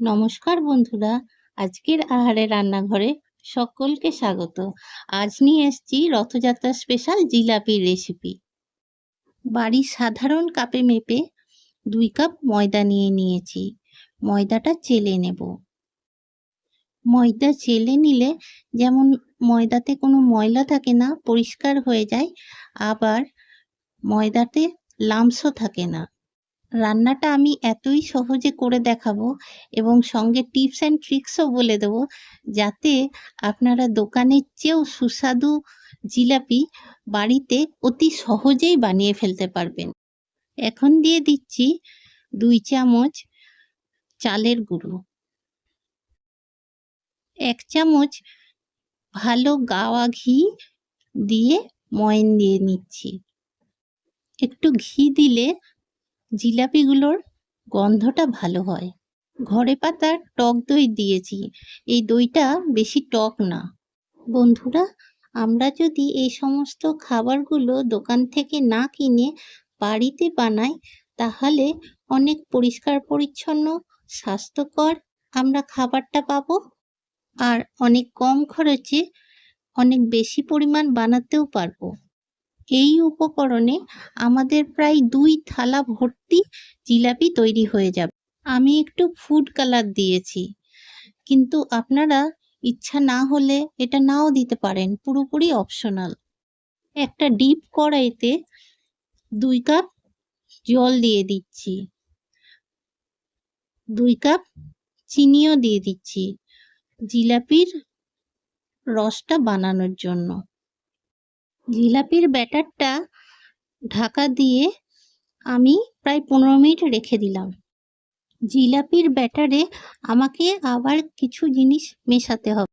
নমস্কার বন্ধুরা, আজকের আহারে রান্নাঘরে সকলকে স্বাগত। আজ নিয়ে এসেছি রথযাত্রা স্পেশাল জিলাপির রেসিপি বাড়ির সাধারণ কাপে মেপে দুই কাপ ময়দা নিয়ে নিয়েছি। ময়দাটা চেলে নেব। ময়দা চেলে নিলে যেমন ময়দাতে কোনো ময়লা থাকে না, পরিষ্কার হয়ে যায়, আবার ময়দাতে লামসও থাকে না। রান্নাটা আমি এতই সহজে করে দেখাবো এবং সঙ্গে টিপস অ্যান্ড ট্রিক্সও বলে দেবো যাতে আপনারা দোকানের চেয়েও সুস্বাদু জিলাপি বাড়িতে অতি সহজেই বানিয়ে ফেলতে পারবেন। এখন দিয়ে দিচ্ছি দুই চামচ চালের গুঁড়ো। এক চামচ ভালো গাওয়া ঘি দিয়ে ময়ন দিয়ে নিচ্ছি। একটু ঘি দিলে জিলাপিগুলোর গন্ধটা ভালো হয়। ঘরে পাতার টক দই দিয়েছি। এই দইটা বেশি টক না। বন্ধুরা, আমরা যদি এই সমস্ত খাবারগুলো দোকান থেকে না কিনে বাড়িতে বানাই, তাহলে অনেক পরিষ্কার, পরিচ্ছন্ন, স্বাস্থ্যকর আমরা খাবারটা পাবো। আর অনেক কম খরচে অনেক বেশি পরিমাণ বানাতেও পারব। এই উপকরণে আমাদের প্রায় দুই থালা ভর্তি জিলাপি তৈরি হয়ে যাবে। আমি একটু ফুড কালার দিয়েছি। কিন্তু আপনারা ইচ্ছা না হলে এটা নাও দিতে পারেন, পুরোপুরি অপশনাল একটা ডিপ কড়াইতে দুই কাপ জল দিয়ে দিচ্ছি। দুই কাপ চিনিও দিয়ে দিচ্ছি জিলাপির রসটা বানানোর জন্য। জিলাপির ব্যাটারটা ঢাকা দিয়ে আমি প্রায় পনেরো মিনিট রেখে দিলাম। জিলাপির ব্যাটারে আমাকে আবার কিছু জিনিস মেশাতে হবে।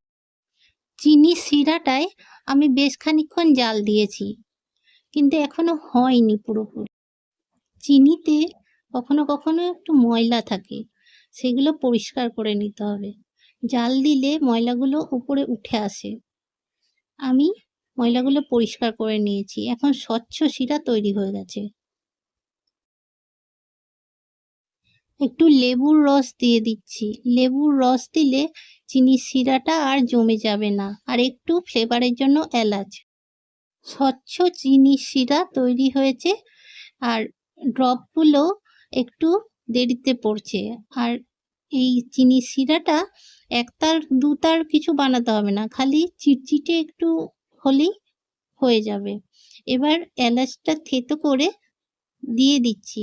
চিনি শিরাটায় আমি বেশ খানিক্ষণ জাল দিয়েছি, কিন্তু এখনও হয়নি পুরোপুরি। চিনিতে কখনো কখনো একটু ময়লা থাকে, সেগুলো পরিষ্কার করে নিতে হবে। জাল দিলে ময়লাগুলো উপরে উঠে আসে। আমি ময়লাগুলো পরিষ্কার করে নিয়েছি। এখন স্বচ্ছ শিরা তৈরি হয়ে গেছে। একটু লেবুর রস দিয়ে দিচ্ছি। লেবুর রস দিলে চিনির শিরাটা আর জমে যাবে না। আর একটু ফ্লেভারের জন্য এলাচ। স্বচ্ছ চিনির শিরা তৈরি হয়েছে আর ড্রপগুলো একটু দেরিতে পড়ছে। আর এই চিনির শিরাটা একতার, দুতার কিছু বানাতে হবে না। খালি চিটচিটে একটু হলেই হয়ে যাবে। এবার এলাচটা থেতো করে দিয়ে দিচ্ছি।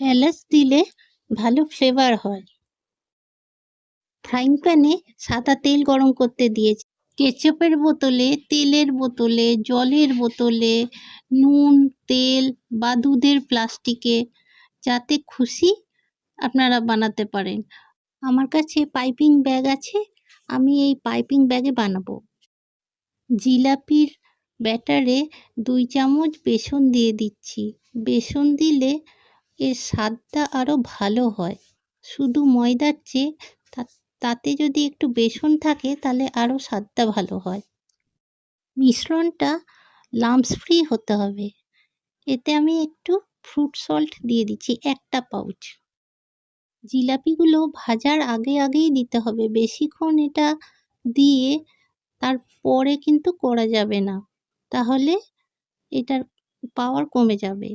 এলাচ দিলে ভালো ফ্লেভার হয়। ফ্রাইং প্যানে সাদা তেল গরম করতে দিয়েছি। কেচাপের বোতলে, তেলের বোতলে, জলের বোতলে, নুন, তেল বা দুধের প্লাস্টিকে যাতে খুশি আপনারা বানাতে পারেন। আমার কাছে পাইপিং ব্যাগ আছে, আমি এই পাইপিং ব্যাগে বানাবো। জিলাপির ব্যাটারে দুই চামচ বেসন দিয়ে দিচ্ছি। বেসন দিলে এর স্বাদটা আরও ভালো হয়। শুধু ময়দার চেয়ে তাতে যদি একটু বেসন থাকে তাহলে আরও স্বাদটা ভালো হয়। মিশ্রণটা লামস ফ্রি হতে হবে। এতে আমি একটু ফ্রুট সল্ট দিয়ে দিচ্ছি, একটা পাউচ জিলাপিগুলো ভাজার আগে আগেই দিতে হবে। বেশিক্ষণ এটা দিয়ে তারপরে কিন্তু করা যাবে না। তাহলে এটার পাওয়ার কমে যাবে।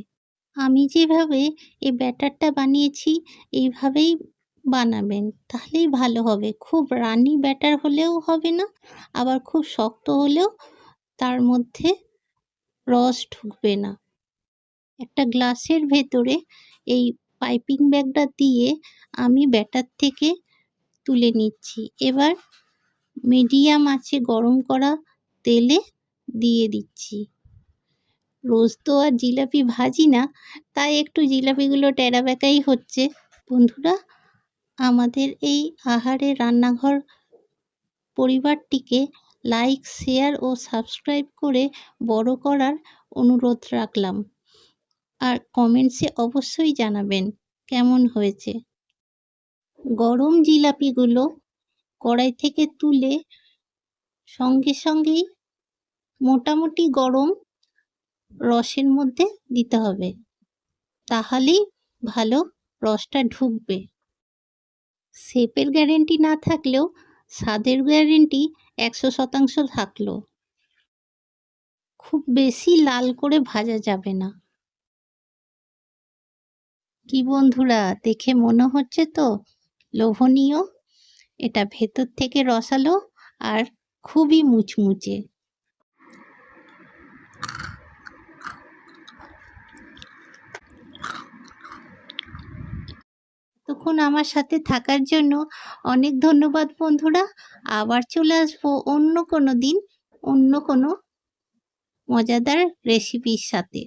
আমি যেভাবে এই ব্যাটারটা বানিয়েছি, এইভাবেই বানাবেন, তাহলেই ভালো হবে। খুব রানি ব্যাটার হলেও হবে না, আবার খুব শক্ত হলেও তার মধ্যে রস ঢুকবে না। একটা গ্লাসের ভেতরে এই পাইপিং ব্যাগটা দিয়ে আমি ব্যাটার থেকে তুলে নিচ্ছি। এবার মিডিয়াম আছে গরম করা তেলে দিয়ে দিচ্ছি। রোজ তো আর জিলাপি ভাজি না, তাই একটু জিলাপিগুলো টেরা বেঁকাই হচ্ছে। বন্ধুরা, আমাদের এই আহারে রান্নাঘর পরিবারটিকে লাইক, শেয়ার ও সাবস্ক্রাইব করে বড় করার অনুরোধ রাখলাম। আর কমেন্টসে অবশ্যই জানাবেন কেমন হয়েছে। গরম জিলাপিগুলো কড়াই থেকে তুলে সঙ্গে সঙ্গেই মোটামুটি গরম রসের মধ্যে দিতে হবে। তাহলেই ভালো রসটা ঢুকবে। শেপের গ্যারেন্টি না থাকলেও স্বাদের গ্যারেন্টি একশো শতাংশ থাকল। খুব বেশি লাল করে ভাজা যাবে না। কি বন্ধুরা, দেখে মনে হচ্ছে তো? লোভনীয় এটা ভেতর থেকে রসালো আর খুবই মুচমুচে। তখন আমার সাথে থাকার জন্য অনেক ধন্যবাদ বন্ধুরা। আবার চলে আসব অন্য কোনো দিন, অন্য কোনো মজাদার রেসিপির সাথে।